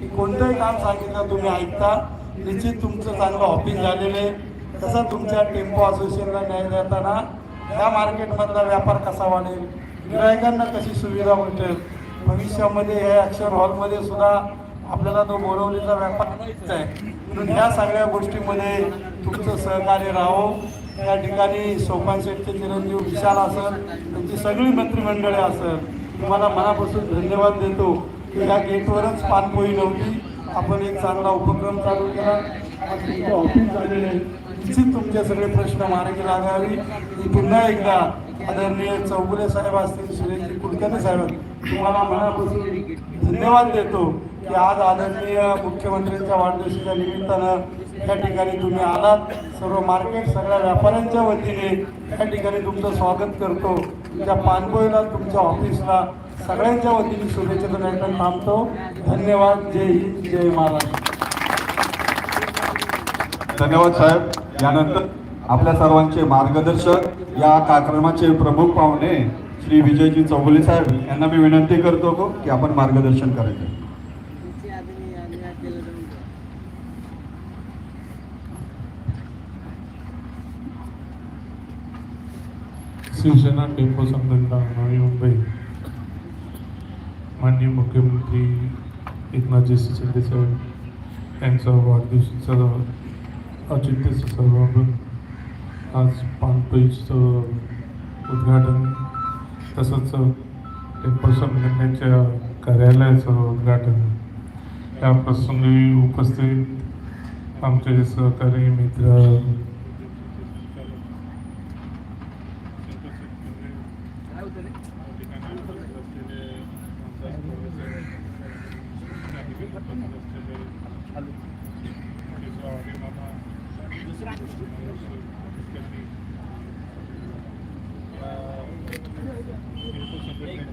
की कोणतंही काम सांगितलं तुम्ही ऐकता निश्चित तुमचं चांगलं ऑफिस झालेलं आहे. तसं तुमच्या टेम्पो असोसिएशनला न्याय देताना ह्या मार्केटमधला व्यापार कसा वाढेल गिरायकांना कशी सुविधा भेटेल भविष्यामध्ये हे ॲक्शन हॉलमध्ये सुद्धा आपल्याला तो बोरवलीचा व्यापार करायचा आहे. म्हणून ह्या सगळ्या गोष्टीमध्ये तुमचं सहकार्य राहो. या ठिकाणी सोपान शेठचे चिरंजीव विशाल असेल त्यांची सगळी मंत्रिमंडळे असेल. तुम्हाला मनापासून धन्यवाद देतो. की ह्या गेटवरच पानपोई नव्हती. आपण एक चांगला उपक्रम चालू केला. तुमचं ऑफिस झालेलं आहे. निश्चित तुमचे सगळे प्रश्न मार्गी लागावी. मी पुन्हा एकदा आदरणीय चौगुले साहेब असतील सुरेशजी कुलकर्णी साहेब तुम्हाला मनापासून धन्यवाद देतो की आज आदरणीय मुख्यमंत्र्यांच्या वाढदिवसाच्या निमित्तानं त्या ठिकाणी तुम्ही आलात. सर्व मार्केट सगळ्या व्यापाऱ्यांच्या वतीने त्या ठिकाणी तुमचं स्वागत करतो. तुमच्या पानपोईला तुमच्या ऑफिसला सगळ्यांच्या वतीने शुभेच्छा देण्याकरता थांबतो. धन्यवाद. जय हिंद जय महाराष्ट्र. धन्यवाद साहेब. यानंतर आपल्या सर्वांचे मार्गदर्शक या कार्यक्रमाचे प्रमुख पाहुणे श्री विजयजी चौगुले साहेब यांना मी विनंती करतो को की आपण मार्गदर्शन करायचं. शिवसेना टेम्पो संघटना नवी मुंबई. माननीय मुख्यमंत्री एकनाथजी शिंदे साहेब यांचा वाढदिवसाचा औचित्य सर्वांकडून आज पानपेजचं उद्घाटन तसंच टेम्पल संघटनेच्या कार्यालयाचं उद्घाटन. या प्रसंगी उपस्थित आमचे सहकारी मित्र